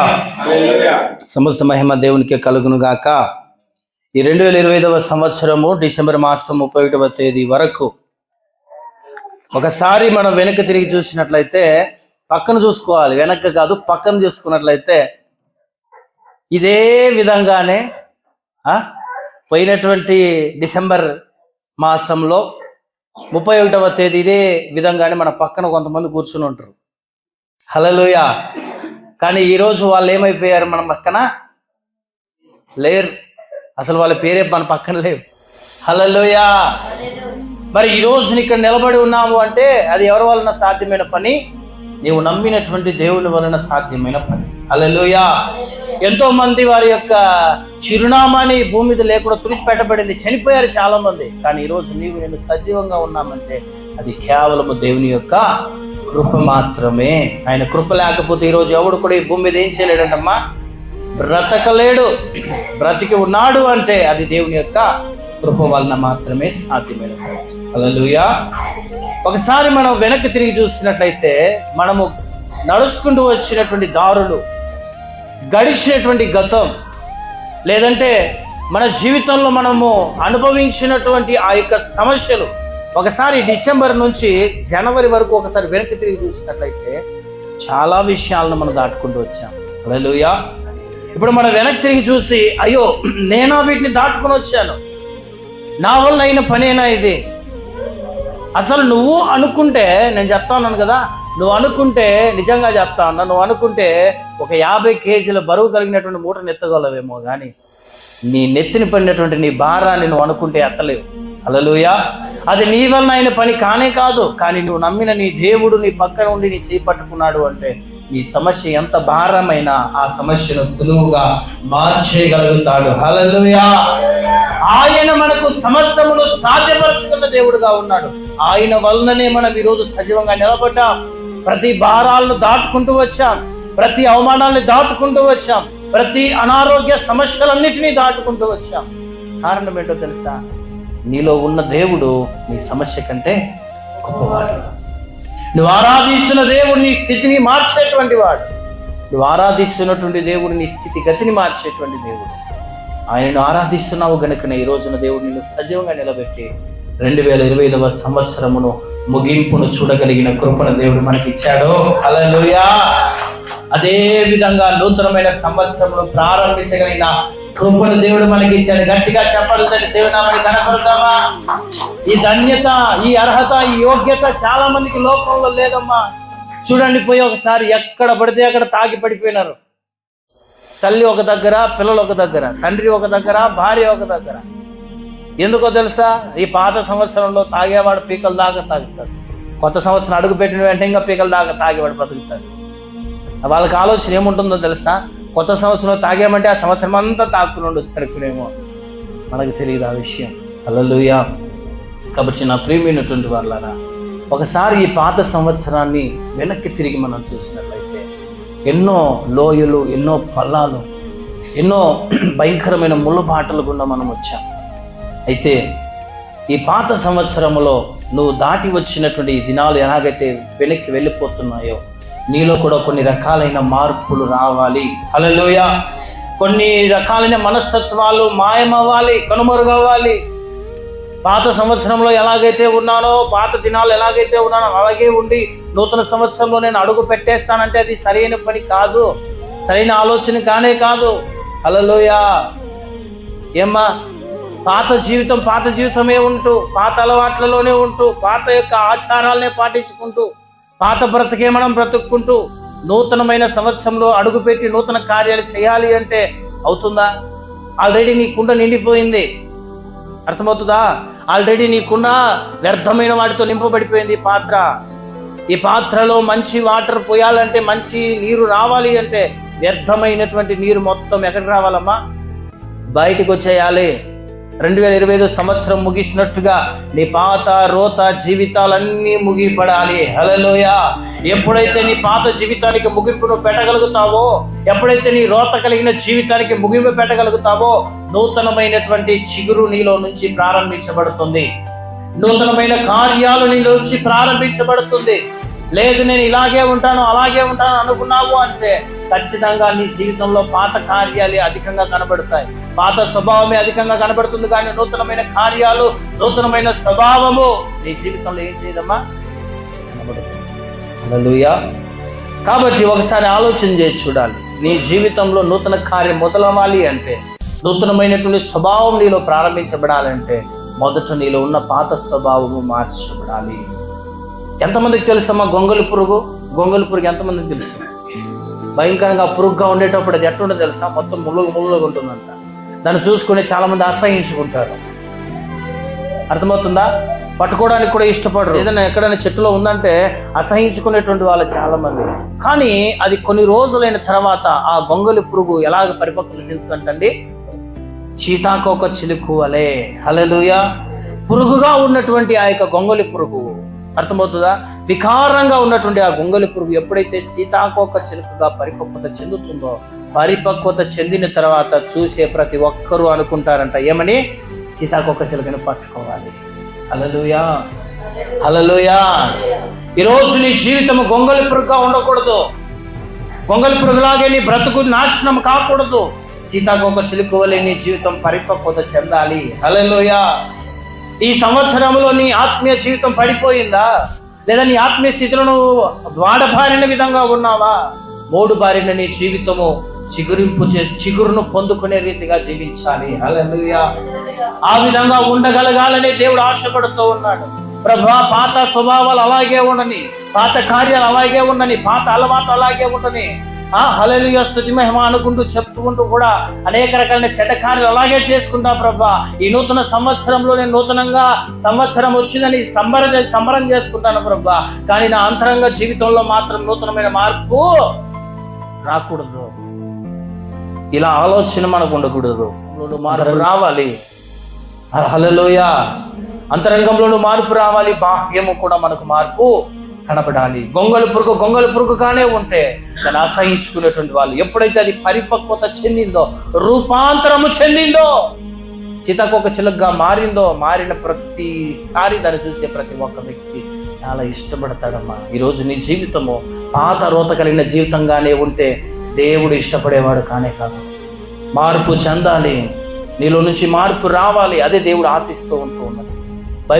హల్లెలూయా. సమస్త మహిమ దేవునికి కలుగును గాక. ఈ రెండు వేల ఇరవై ఐదవ సంవత్సరము డిసెంబర్ మాసం ముప్పై ఒకటవ తేదీ వరకు ఒకసారి మనం వెనక్కి తిరిగి చూసినట్లయితే పక్కన చూసుకోవాలి. వెనక్కి కాదు పక్కన చూసుకున్నట్లయితే ఇదే విధంగానే పోయినటువంటి డిసెంబర్ మాసంలో ముప్పై ఒకటవ తేదీ ఇదే విధంగానే మన పక్కన కొంతమంది కూర్చుని ఉంటారు. హలలోయ కానీ ఈరోజు వాళ్ళు ఏమైపోయారు మన పక్కన? లేరు. అసలు వాళ్ళ పేరే మన పక్కన లేవు. హలలోయ మరి ఈరోజు ఇక్కడ నిలబడి ఉన్నాము అంటే అది ఎవరి వలన సాధ్యమైన పని? నీవు నమ్మినటువంటి దేవుని వలన సాధ్యమైన పని. హలలోయ ఎంతో మంది వారి యొక్క చిరునామాని భూమి మీద లేకుండా తుడిచిపెట్టబడింది చనిపోయారు చాలా మంది కానీ ఈరోజు నీవు నేను సజీవంగా ఉన్నామంటే అది కేవలము దేవుని యొక్క కృప మాత్రమే. ఆయన కృప లేకపోతే ఈరోజు ఎవడు కూడా ఈ భూమి మీద ఏం చేయలేడంటమ్మా? బ్రతకలేడు. బ్రతికి ఉన్నాడు అంటే అది దేవుని యొక్క కృప వలన మాత్రమే సాధ్యమైన అలలుయా ఒకసారి మనం వెనక్కి తిరిగి చూసినట్లయితే మనము నడుచుకుంటూ వచ్చినటువంటి దారులు గడిచినటువంటి గతం లేదంటే మన జీవితంలో మనము అనుభవించినటువంటి ఆ యొక్క సమస్యలు ఒకసారి డిసెంబర్ నుంచి జనవరి వరకు ఒకసారి వెనక్కి తిరిగి చూసినట్లయితే చాలా విషయాలను మనం దాటుకుంటూ వచ్చాం. అలలుయా ఇప్పుడు మనం వెనక్కి తిరిగి చూసి అయ్యో నేనా వీటిని దాటుకుని వచ్చాను? నా వల్ల అయిన పనేనా ఇది? అసలు నువ్వు అనుకుంటే నేను చెప్తా ఉన్నాను కదా నువ్వు అనుకుంటే నిజంగా చెప్తా ఉన్నా నువ్వు అనుకుంటే ఒక యాభై కేజీల బరువు కలిగినటువంటి మూటను ఎత్తగలవేమో కానీ నీ నెత్తిన పడినటువంటి నీ భారాన్ని నువ్వు అనుకుంటే ఎత్తలేవు. అలలుయా అది నీ వలన అయిన పని కానే కాదు కానీ నువ్వు నమ్మిన నీ దేవుడు నీ పక్కన ఉండి నీ చేయి పట్టుకున్నాడు అంటే నీ సమస్య ఎంత భారమైనా ఆ సమస్యను సులువుగా మార్చేయగలుగుతాడు. హలలుయా ఆయన మనకు సమస్తమును సాధ్యపరచుకున్న దేవుడుగా ఉన్నాడు. ఆయన వలననే మనం ఈరోజు సజీవంగా నిలబడ్డాం. ప్రతి భారాలను దాటుకుంటూ వచ్చాం. ప్రతి అవమానాల్ని దాటుకుంటూ వచ్చాం. ప్రతి అనారోగ్య సమస్యలన్నిటినీ దాటుకుంటూ వచ్చాం. కారణం ఏంటో తెలుసా? నీలో ఉన్న దేవుడు నీ సమస్య కంటే గొప్పవాడు. నువ్వు ఆరాధిస్తున్న దేవుడు నీ స్థితిని మార్చేటువంటి వాడు. నువ్వు ఆరాధిస్తున్నటువంటి దేవుడు నీ స్థితి గతిని మార్చేటువంటి దేవుడు. ఆయనను ఆరాధిస్తున్నావు గనుకనే ఈ రోజున దేవుడు నిన్ను సజీవంగా నిలబెట్టి రెండు వేల ఇరవై ఐదవ సంవత్సరమును ముగింపును చూడగలిగిన కృపను దేవుడు మనకి ఇచ్చాడు అలా అదే విధంగా నూతనమైన సంవత్సరమును ప్రారంభించగలిగిన కృపను దేవుడు మనకి ఇచ్చాడు. గట్టిగా చెప్పాలంటే దేవుడు నామని కనపడతామా ఈ ధన్యత ఈ అర్హత ఈ యోగ్యత చాలా మందికి లోకంలో లేదమ్మా. చూడండి పోయి ఒకసారి ఎక్కడ పడితే అక్కడ తాగి పడిపోయినారు. తల్లి ఒక దగ్గర పిల్లలు ఒక దగ్గర తండ్రి ఒక దగ్గర భార్య ఒక దగ్గర. ఎందుకో తెలుసా? ఈ పాత సంవత్సరంలో తాగేవాడు పీకల దాకా తాగుతాడు. కొత్త సంవత్సరం అడుగు పెట్టిన వెంటనే ఇంకా పీకల దాకా తాగేవాడు బతుకుతాడు. వాళ్ళకి ఆలోచన ఏముంటుందో తెలుసా? కొత్త సంవత్సరంలో తాగామంటే ఆ సంవత్సరం అంతా తాక్కుని ఉండొచ్చు అనుకునేమో మనకు తెలియదు ఆ విషయం. అలలుయా కాబట్టి నా ప్రియమైనటువంటి వాళ్ళారా ఒకసారి ఈ పాత సంవత్సరాన్ని వెనక్కి తిరిగి మనం చూసినట్లయితే ఎన్నో లోయలు ఎన్నో పల్లాలు ఎన్నో భయంకరమైన ముళ్ళబాటలు గుండా మనం వచ్చాం. అయితే ఈ పాత సంవత్సరంలో నువ్వు దాటి వచ్చినటువంటి దినాలు ఎలాగైతే వెనక్కి వెళ్ళిపోతున్నాయో నీలో కూడా కొన్ని రకాలైన మార్పులు రావాలి. అలలోయ కొన్ని రకాలైన మనస్తత్వాలు మాయమవ్వాలి కనుమరుగవ్వాలి. పాత సంవత్సరంలో ఎలాగైతే ఉన్నానో పాత దినాలు ఎలాగైతే ఉన్నానో అలాగే ఉండి నూతన సంవత్సరంలో నేను అడుగు పెట్టేస్తానంటే అది సరైన పని కాదు. సరైన ఆలోచన కానే కాదు. అలలోయ ఏమ్మా పాత జీవితం పాత జీవితమే ఉంటూ పాత అలవాట్లలోనే ఉంటూ పాత యొక్క ఆచారాలనే పాటించుకుంటూ పాత బ్రతికే మనం బ్రతుక్కుంటూ నూతనమైన సంవత్సరంలో అడుగుపెట్టి నూతన కార్యాలు చేయాలి అంటే అవుతుందా? ఆల్రెడీ నీ కుండ నిండిపోయింది. అర్థమవుతుందా? ఆల్రెడీ నీకున్న వ్యర్థమైన వాటితో నింపబడిపోయింది ఈ పాత్ర. ఈ పాత్రలో మంచి వాటర్ పోయాలంటే మంచి నీరు రావాలి అంటే వ్యర్థమైనటువంటి నీరు మొత్తం ఎక్కడికి రావాలమ్మా? బయటకు వచ్చేయాలి. రెండు వేల ఇరవై ఐదు సంవత్సరం ముగిసినట్టుగా నీ పాత రోత జీవితాలన్నీ ముగిపడాలి. హలలోయ ఎప్పుడైతే నీ పాత జీవితానికి ముగింపును పెట్టగలుగుతావో ఎప్పుడైతే నీ రోత కలిగిన జీవితానికి ముగింపు పెట్టగలుగుతావో నూతనమైనటువంటి చిగురు నీలో నుంచి ప్రారంభించబడుతుంది. నూతనమైన కార్యాలు నీలోంచి ప్రారంభించబడుతుంది. లేదు నేను ఇలాగే ఉంటాను అలాగే ఉంటాను అనుకున్నావు అంటే ఖచ్చితంగా నీ జీవితంలో పాత కార్యాలే అధికంగా కనబడతాయి. పాత స్వభావమే అధికంగా కనబడుతుంది కానీ నూతనమైన కార్యాలు నూతనమైన స్వభావము నీ జీవితంలో ఏం చేయదమ్మా? కనబడుతుంది కాబట్టి ఒకసారి ఆలోచన చేసి చూడాలి. నీ జీవితంలో నూతన కార్యం మొదలవ్వాలి అంటే నూతనమైనటువంటి స్వభావం నీలో ప్రారంభించబడాలంటే మొదట నీలో ఉన్న పాత స్వభావము మార్చబడాలి. ఎంతమందికి తెలుసమ్మా గొంగలి పురుగు? గొంగలి పురుగు ఎంతమందికి తెలుసు? భయంకరంగా పురుగుగా ఉండేటప్పుడు అది ఎట్లుండో తెలుసా? మొత్తం ముళ్ళగు ముళ్ళగా ఉంటుందంట. దాన్ని చూసుకుని చాలామంది అసహించుకుంటారు అర్థమవుతుందా? పట్టుకోవడానికి కూడా ఇష్టపడరు. ఏదైనా ఎక్కడైనా చెట్టులో ఉందంటే అసహించుకునేటువంటి వాళ్ళు చాలామంది. కానీ అది కొన్ని రోజులైన తర్వాత ఆ గొంగలి పురుగు ఎలాగ పరిపక్వత చెందుతుందంటండి? చీతాకోక చిలుకువలే హలలుయ పురుగుగా ఉన్నటువంటి ఆ యొక్క గొంగలి పురుగు. అర్థమవుతుందా? వికారంగా ఉన్నటువంటి ఆ గొంగలి పురుగు ఎప్పుడైతే సీతాకోక చిలుకగా పరిపక్వత చెందుతుందో పరిపక్వత చెందిన తర్వాత చూసే ప్రతి ఒక్కరూ అనుకుంటారంట ఏమని? సీతాకోక చిలుకను పట్టుకోవాలి. అలలుయా అలలుయా ఈరోజు నీ జీవితం గొంగలి పురుగుగా ఉండకూడదు. గొంగలి పురుగులాగే నీ బ్రతుకు నాశనం కాకూడదు. సీతాకోక చిలుకు వలె నీ జీవితం పరిపక్వత చెందాలి. అలలుయా ఈ సంవత్సరంలో నీ ఆత్మీయ జీవితం పడిపోయిందా? లేదా నీ ఆత్మీయ స్థితిలో నువ్వు వాడబారిన విధంగా ఉన్నావా? మూడు బారిన నీ జీవితము చిగురింపు చే చిగురును పొందుకునే రీతిగా జీవించాలి. హల్లెలూయా. ఆ విధంగా ఉండగలగాలని దేవుడు ఆశపడుతూ ఉన్నాడు. ప్రభా పాత స్వభావాలు అలాగే ఉండని పాత కార్యాలు అలాగే ఉండని పాత అలవాట్లు అలాగే ఉండని ఆ హలలుయ స్థుతి మహిమ అనుకుంటూ చెప్పుకుంటూ కూడా అనేక రకాలైన చెడ్డ కార్యాలు అలాగే చేసుకుంటా ప్రభా. ఈ నూతన సంవత్సరంలో నేను నూతనంగా సంవత్సరం వచ్చిందని సంబర సంబరం చేసుకుంటాను ప్రభా. కానీ నా అంతరంగ జీవితంలో మాత్రం నూతనమైన మార్పు రాకూడదు. ఇలా ఆలోచన మనకు ఉండకూడదు. మార్పు రావాలి. హలలోయ అంతరంగంలోనూ మార్పు రావాలి. బాహ్యము కూడా మనకు మార్పు కనబడాలి గొంగలు పురుగు గొంగళి పురుగుగానే ఉంటే దాన్ని అసహించుకునేటువంటి వాళ్ళు ఎప్పుడైతే అది పరిపక్వత చెందిందో రూపాంతరము చెందిందో చితకొక చిలుగ్గా మారిందో మారిన ప్రతిసారి దాన్ని చూసే ప్రతి ఒక్క వ్యక్తి చాలా ఇష్టపడతాడమ్మా. ఈరోజు నీ జీవితము పాత రోత కలిగిన జీవితంగానే ఉంటే దేవుడు ఇష్టపడేవాడు కానే కాదు. మార్పు చెందాలి. నీలో నుంచి మార్పు రావాలి. అదే దేవుడు ఆశిస్తూ ఉంటూ ఉన్నది.